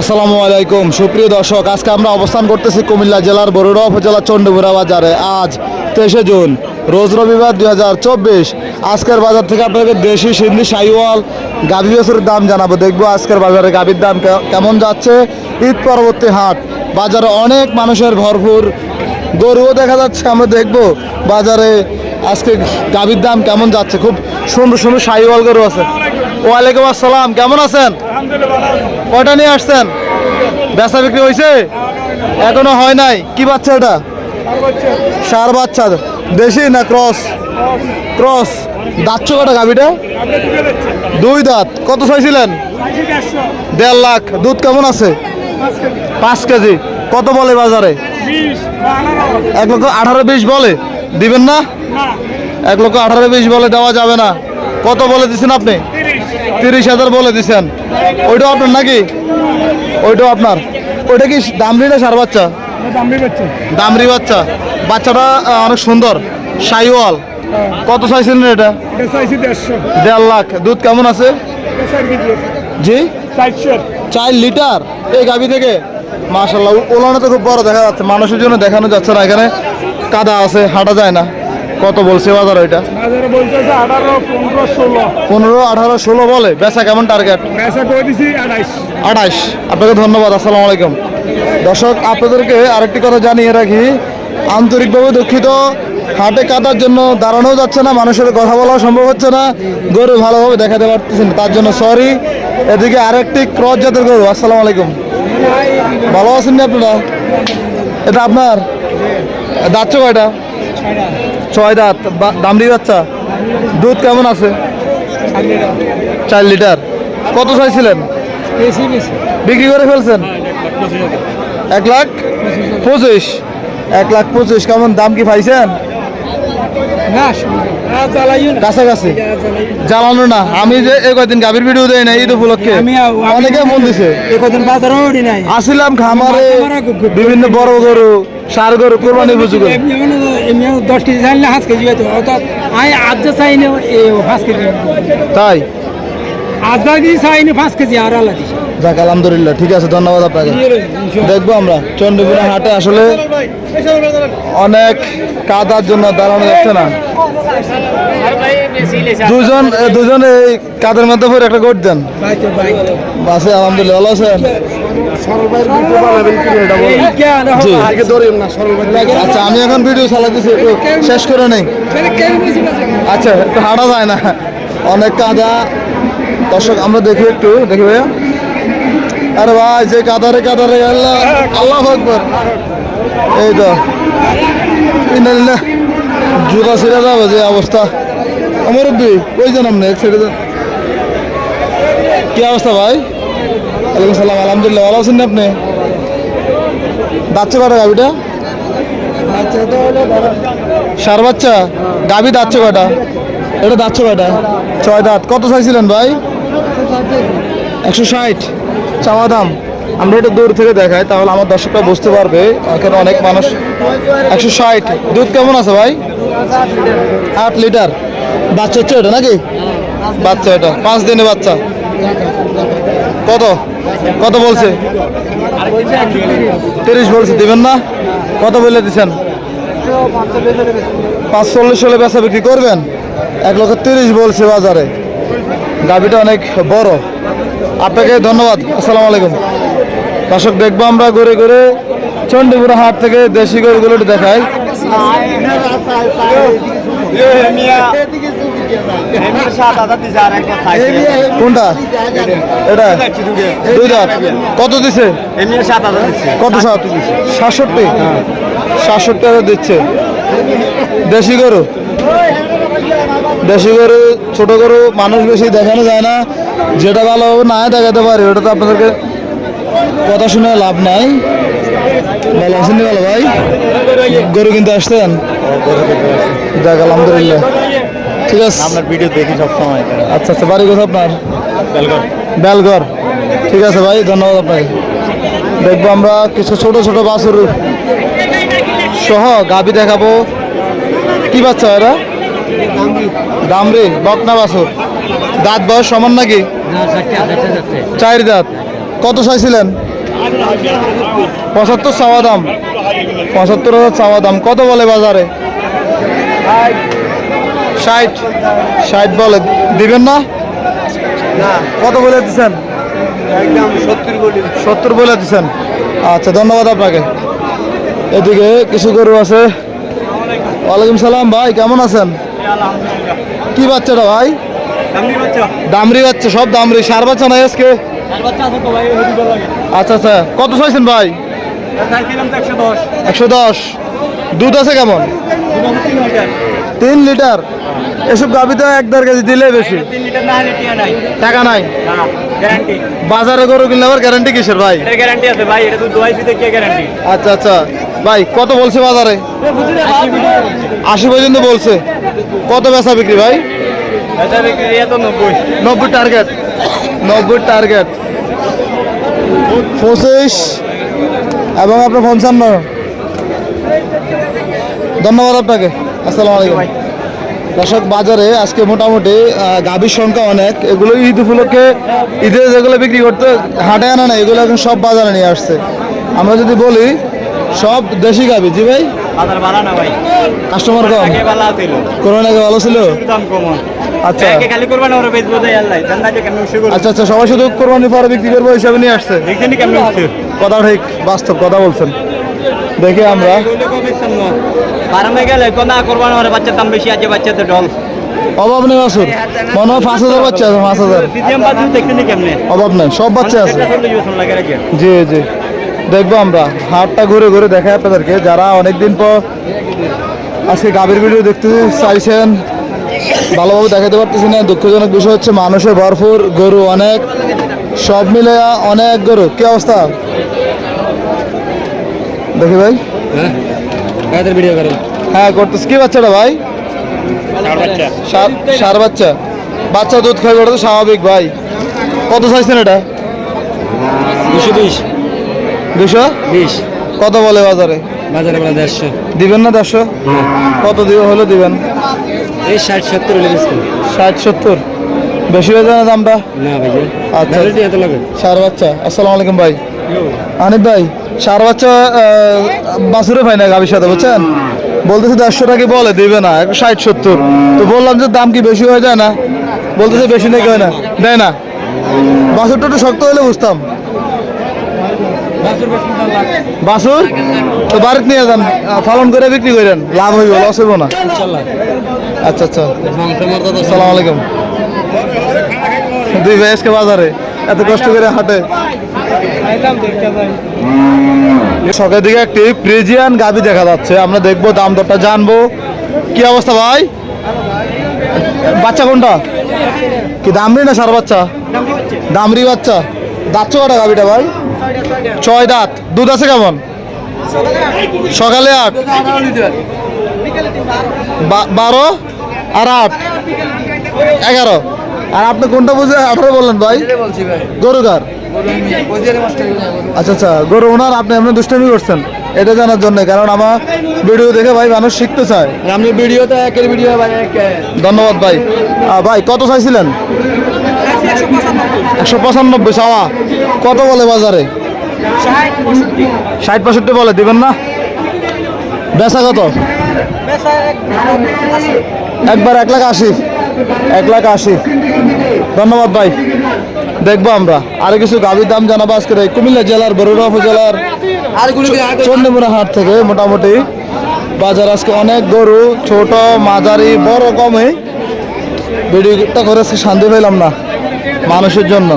আসসালামু আলাইকুম। সুপ্রিয় দর্শক, আজকে আমরা অবস্থান করতেছি কুমিল্লা জেলার বরুড়া উপজেলা চন্ডীপুরা বাজারে। আজ তেইশে জুন, রোজ রবিবার দুই হাজার চব্বিশ। আজকের বাজার থেকে আপনাদের দেশি সিন্ধি সাইওয়াল গাভী বেসুরের দাম জানাব। দেখব আজকের বাজারে গাভীর দাম কেমন যাচ্ছে। ঈদ পরবর্তী হাট, বাজারে অনেক মানুষের ভরপুর গরুও দেখা যাচ্ছে। আমরা দেখব বাজারে আজকে গাভীর দাম কেমন যাচ্ছে। খুব সুন্দর সুন্দর সাইওয়াল গরু আছে। ওয়ালাইকুম আসসালাম কেমন আছেন? কয়টা নিয়ে আসছেন? বেচা বিক্রি হয়েছে এখনও হয় নাই। কি বাচ্চা এটা? সার বাচ্চা। দেশি না ক্রস? ক্রস। দাচ্ছ কটা গাভিটা? দুই দাঁত। কত চাইছিলেন? দেড় লাখ। দুধ কেমন আছে? পাঁচ কেজি। কত বলে বাজারে? এক লক্ষ আঠারো বিশ বলে। দিবেন না? এক লক্ষ আঠারো বিশ বলে দেওয়া যাবে না। কত বলে দিচ্ছেন আপনি? তিরিশ হাজার বলে দিচ্ছেন ওইটাও আপনার নাকি? ওইটাও আপনার। ওইটা কি দামরি না সার বাচ্চা? দামরি বাচ্চা। বাচ্চাটা অনেক সুন্দর। সাইওয়াল। কত চাইছিলেন এটা? দেড় লাখ। দুধ কেমন আছে? জি? চার লিটার। এই গাভি থেকে? মাশাল্লাহ ওলানো তো খুব বড় দেখা যাচ্ছে। মানুষের জন্য দেখানো যাচ্ছে না এখানে। কাদা আছে, হাঁটা যায় না। কত বলছে বাজার ওইটা? পনেরো আঠারো ষোলো বলে। বেচা কেমন টার্গেট আঠাশ। আপনাকে ধন্যবাদ আসসালামু আলাইকুম। দর্শক আপনাদেরকে আরেকটি কথা জানিয়ে রাখি। আন্তরিকভাবে দুঃখিত। হাটে কাটার জন্য দাঁড়ানো যাচ্ছে না মানুষের কথা বলা সম্ভব হচ্ছে না। গরু ভালোভাবে দেখাতে পারতেছেন তার জন্য সরি এদিকে আরেকটি ক্রস জাতের গরু আসসালামু আলাইকুম। ভালো আছেন না আপনারা? এটা আপনার? দাঁতছ কয়টা? ছয় দাঁত দামড়ি বাচ্চা দুধ কেমন আছে? চার লিটার। কত চাইছিলেন? বিক্রি করে ফেলছেন? এক লাখ পঁচিশ এক লাখ পঁচিশ? কেমন দাম কি পাইছেন? কাছাকাছি। জ্বালানো না। আমি যে এই কয়দিন গাভীর ভিডিও দেয় না ঈদ উপলক্ষে। অনেকে মন দিছে। কদিন আসিলাম খামারে বিভিন্ন বড় গরু সার গরু কোরবানি উপযোগী। এমনি এমনি দশ কেজি জানলে পাঁচ কেজি হয়তো অর্থাৎ আমি আজ যা চাই না পাঁচ কেজি তাই? আজ যা দিয়ে চাই না পাঁচ কেজি আর আল্লাহ দিছে। যাক আলহামদুলিল্লাহ ঠিক আছে ধন্যবাদ আপনাকে। দেখব আমরা চন্ডীপুরা হাটে আসলে অনেক কাদার জন্য দাঁড়ানো যাচ্ছে না। দুজন দুজন এই কাদের মধ্যে পরে একটা গোট দেন। বাসে আলহামদুলিল্লাহ ভালো আছেন। আচ্ছা আমি এখন ভিডিও চালাতেছি একটু শেষ করে নেই। আচ্ছা একটু হাঁটা যায় না। অনেক কাদা। দর্শক আমরা দেখি একটু দেখি ভাইয়া। আরে ভাই যে কাদারে কাদারে আল্লাহ আল্লাহ আকবর। এই তো। জুতা ছিঁড়ে যাবে যে অবস্থা। আমার ওই যান আপনি? এক সাইডে কি অবস্থা ভাই? ওয়ালাইকুম সালাম, আলহামদুলিল্লাহ, ভালো আছেন আপনি? দাচ্ছে কটা গাবিটা সার বাচ্চা? গাবি দাচ্ছে কটা এটা দাচ্ছে কটা ছয় দাঁত। কত চাইছিলেন ভাই? একশো ষাট। চাওয়া দাম। আমরা এটা দূর থেকে দেখাই, তাহলে আমার দর্শকরা বুঝতে পারবে, এখানে অনেক মানুষ। একশো ষাট। দুধ কেমন আছে ভাই? আট লিটার। বাচ্চা হচ্ছে এটা নাকি? বাচ্চা এটা। পাঁচ দিনে বাচ্চা। কত কত বলছে তিরিশ বলছে দেবেন না কত বলে দিচ্ছেন পাঁচ চল্লিশ হলে বেচা বিক্রি করবেন এক লক্ষ তিরিশ বলছে বাজারে গাভিটা অনেক বড় আপনাকে ধন্যবাদ আসসালামু আলাইকুম দর্শক দেখব আমরা ঘুরে ঘুরে চণ্ডীপুরা হাট থেকে দেশি গরুগুলো দেখাই কত দিছে? কত সাত সাতষট্টি? সাতষট্টি হাজার দিচ্ছে। দেশি গরু? দেশি গরু, ছোট গরু, মানুষ বেশি দেখানো যায় না। যেটা ভালো না দেখাতে পারি। ওটা তো আপনাদেরকে কথা শুনে লাভ নাই। ভালো আছেন ভালো ভাই? গরু কিনতে আসতেন যাক, আলহামদুলিল্লাহ। ঠিক আছে। আপনার ভিডিও দেখি সবসময়। আচ্ছা আচ্ছা বাড়ি কোথাও আপনার? বেলগড় ঠিক আছে ভাই ধন্যবাদ আপনাকে। দেখব আমরা কিছু ছোট ছোট বাছুর সহ গাবি দেখাবো। কি বাচ্চা এরা? দামরি বকনা বাছুর। দাঁত বয়স সমান নাকি? চার দাঁত। কত চাইছিলেন? পঁচাত্তর চাওয়া দাম। পঁচাত্তর হাজার চাওয়া দাম। কত বলে বাজারে? ষাট ষাট বলে দিবেন না? কত বলে দিচ্ছেন? সত্তর বলে দিচ্ছেন। আচ্ছা ধন্যবাদ আপনাকে। এদিকে কিছু গরু আছে। ওয়ালাইকুম সালাম ভাই কেমন আছেন? কি বাচ্চাটা ভাই? দামরি বাচ্চা। সব দামরি সার বাচ্চা নাই আজকে? আচ্ছা আচ্ছা। কত চাইছেন ভাই? একশো দশ। দুধ আছে কেমন? তিন লিটার। এসব গাভিতে এক দেড় কেজি দিলে বেশি। টাকা নাই। বাজারে গরু কিনলে আবার গ্যারান্টি কিসের ভাই? গ্যারান্টি আছে ভাই এটা তো দোয়াইছি থেকে গ্যারান্টি আচ্ছা আচ্ছা। ভাই কত বলছে বাজারে? আশি পর্যন্ত বলছে। কত বেচা বিক্রি ভাই? নব্বই। টার্গেট নব্বই টার্গেট পঁচিশ এবং আপনার পঞ্চান্ন। ধন্যবাদ আপনাকে। আসসালামু আলাইকুম। দর্শক বাজারে আজকে মোটামুটি গাভীর সংখ্যা অনেক। এগুলো ঈদ উপলক্ষে ঈদে যেগুলো বিক্রি করতে হাটে আনা না এগুলো এখন সব বাজারে নিয়ে আসছে। আমরা যদি বলি সব দেশি গাভী জি ভাই? কাস্টমার কম? করোনা আগে ভালো ছিল? আচ্ছা। আচ্ছা আচ্ছা সবাই শুধু কোরবানি পরে বিক্রি করব হিসাবে নিয়ে আসছে। কথা ঠিক বাস্তব কথা বলছেন। দেখে আমরা। ফার্মে গেলে কোনা করবা না ওরা বাচ্চার দাম বেশি আছে বাচ্চাতে ডল অভাব নেই বাসুর মনে হয় পাঁচ হাজার বাচ্চা আছে, পাঁচ হাজার। বাচ্চা অভাব নেই, সব বাচ্চা আছে। জি জি। দেখব আমরা। হাটটা ঘুরে ঘুরে দেখাই আপনাদেরকে। যারা অনেকদিন পর আজকে গাভীর ভিডিও দেখতে চাইছেন ভালোভাবে দেখাতে পারতেছি না। দুঃখজনক বিষয় হচ্ছে, মানুষের ভরপুর গরু অনেক। সব মিলে অনেক গরু। কি অবস্থা? দেখি ভাই। ভিডিও করেন? হ্যাঁ করতেছি। কি বাচ্চাটা ভাই? সার- বাচ্চা। বাচ্চা। দুধ খাই ওটা তো স্বাভাবিক ভাই। কত চাইছেন এটা? দুশো বিশ। দুশো? বিশ। কত বলে বাজারে? বাজারে বলা দেড়শো। দিবেন না দেড়শো? কত দিবে হলে দিবেন? এই ষাট সত্তর ষাট সত্তর। বেশি হয়ে যায় না দামটা? না ভাই আচ্ছা। সার বাচ্চা। আসসালামু আলাইকুম ভাই। আনিফ ভাই, সার বাচ্চা বাছুরে পাই না গাভীর সাথে, বুঝছেন? বলতেছে দেড়শো টাকা বলে? দিবে না ষাট, সত্তর। তো বললাম যে দাম কি বেশি হয়ে যায় না? বলতেছে বেশি নাকি হয় না? দেয় না। বাছুরটা একটু শক্ত হলে বুঝতাম। বাছুর? তো বাড়িতে নিয়ে যান পালন করে বিক্রি করেন। লাভ হইব, লস হইব না। আচ্ছা আচ্ছা। আসসালামু আলাইকুম। দুই ভাই আজকে বাজারে, এত কষ্ট করে হাটে। দিকে একটি প্রেজিয়ান দেখা যাচ্ছে। আমরা দেখব দাম দরটা, জানব। কি অবস্থা ভাই? বাচ্চা কোনটা? কি দামরি না সার বাচ্চা? দামরি বাচ্চা। দাঁতছো কটা গাবিটা ভাই? ছয় দাঁত। দুধ আছে কেমন? সকালে আট। বারো আর আট? এগারো। আর আপনি কোনটা বুঝে আঠারো বললেন ভাই? গরু কার আচ্ছা আচ্ছা গরু ওনার আপনি এমনি দুষ্টামি করছেন এটা জানার জন্য কারণ আমার ভিডিও দেখে ভাই মানুষ শিখতে চায়। আপনি ভিডিওতে একের ভিডিও ভাই ধন্যবাদ ভাই। ভাই কত চাইছিলেন? একশো পঁচানব্বই চাওয়া। কত বলে বাজারে? ষাট পঁয়ষট্টি বলে দিবেন না? বেচা কত? একবার এক লাখ আশি। এক লাখ আশি। ধন্যবাদ ভাই। দেখব আমরা। আরও কিছু গাভীর দাম জানাব আজকে কুমিল্লা জেলার বরুড়া উপজেলার চন্ডীমুড়া হাট থেকে মোটামুটি। বাজার আজকে অনেক গরু, ছোট, মাঝারি, বড় কমে ভিডিওটা করে আজকে শান্তি পেলাম না মানুষের জন্য।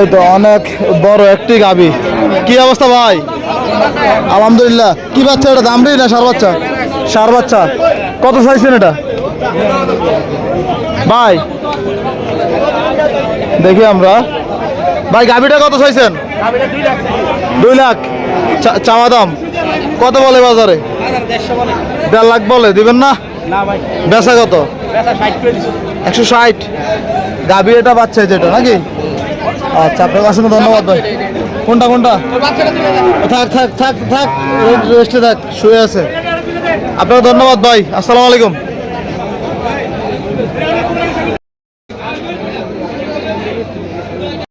এই তো অনেক বড় একটি গাবি কি অবস্থা ভাই? আলহামদুলিল্লাহ। কি বাচ্চা এটা? দাম রে না সার বাচ্চা? সার বাচ্চা। কত চাইছেন এটা? ভাই দেখি আমরা। ভাই গাবিটা কত চাইছেন? দুই লাখ। চাওয়া দাম। কত বলে বাজারে? দেড় লাখ বলে দিবেন না? বেচা কত? একশো ষাট। গাভি এটা বাচ্চা যেটা নাকি? আচ্ছা আপনার অসংখ্য ধন্যবাদ ভাই। কোনটা কোনটা? থাক থাক থাক থাক রেস্টে থাক শুয়ে আছে। আপনাকে ধন্যবাদ ভাই। আসসালামু আলাইকুম।